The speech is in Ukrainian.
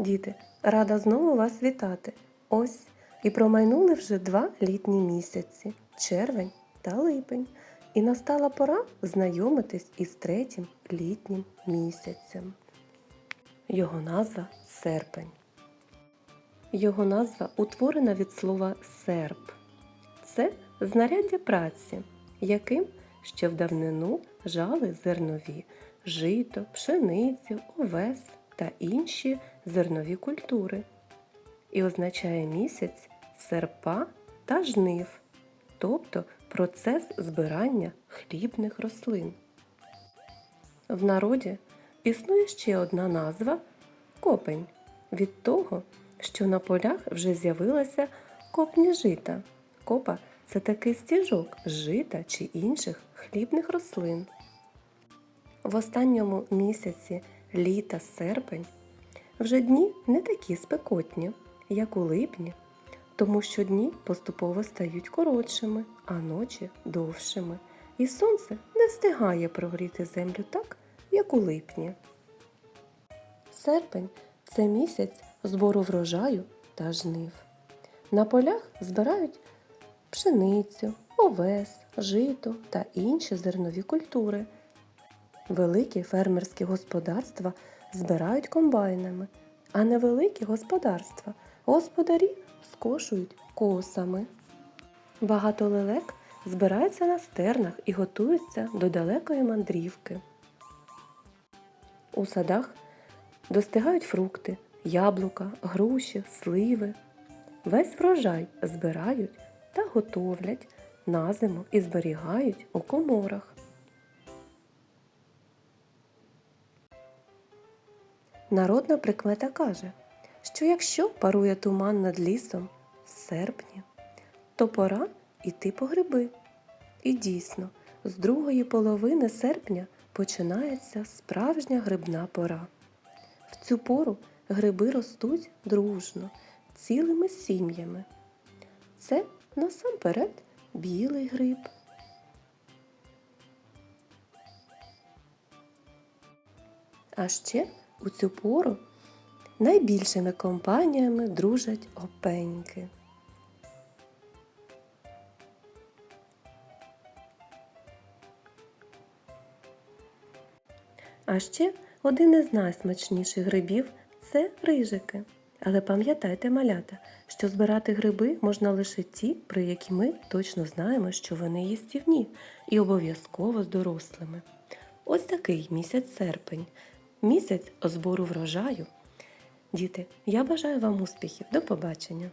Діти, рада знову вас вітати. Ось і промайнули вже два літні місяці червень та липень. І настала пора знайомитись із третім літнім місяцем. Його назва серпень. Його назва утворена від слова серп. Це знаряддя праці, яким ще в давнину жали зернові, жито, пшеницю, овес та інші зернові культури. І означає місяць серпа та жнив, тобто процес збирання хлібних рослин. В народі існує ще одна назва копень від того, що на полях вже з'явилася копні жита. Копа це такий стіжок жита чи інших хлібних рослин. В останньому місяці літа серпень вже дні не такі спекотні, як у липні, тому що дні поступово стають коротшими, а ночі довшими, і сонце не встигає прогріти землю так, як у липні. Серпень це місяць збору врожаю та жнив. На полях збирають пшеницю, овес, жито та інші зернові культури. Великі фермерські господарства збирають комбайнами, а невеликі господарства господарі скошують косами. Багато лелек збираються на стернах і готуються до далекої мандрівки. У садах достигають фрукти, яблука, груші, сливи. Весь врожай збирають та готовлять на зиму і зберігають у коморах. Народна прикмета каже, що якщо парує туман над лісом в серпні, то пора йти по гриби. І дійсно, з другої половини серпня починається справжня грибна пора. В цю пору гриби ростуть дружно, цілими сім'ями. Це насамперед білий гриб. А ще у цю пору найбільшими компаніями дружать опеньки. А ще один із найсмачніших грибів це рижики. Але пам'ятайте, малята, що збирати гриби можна лише ті, про які ми точно знаємо, що вони їстівні, і обов'язково з дорослими. Ось такий місяць серпень, місяць збору врожаю. Діти, я бажаю вам успіхів. До побачення!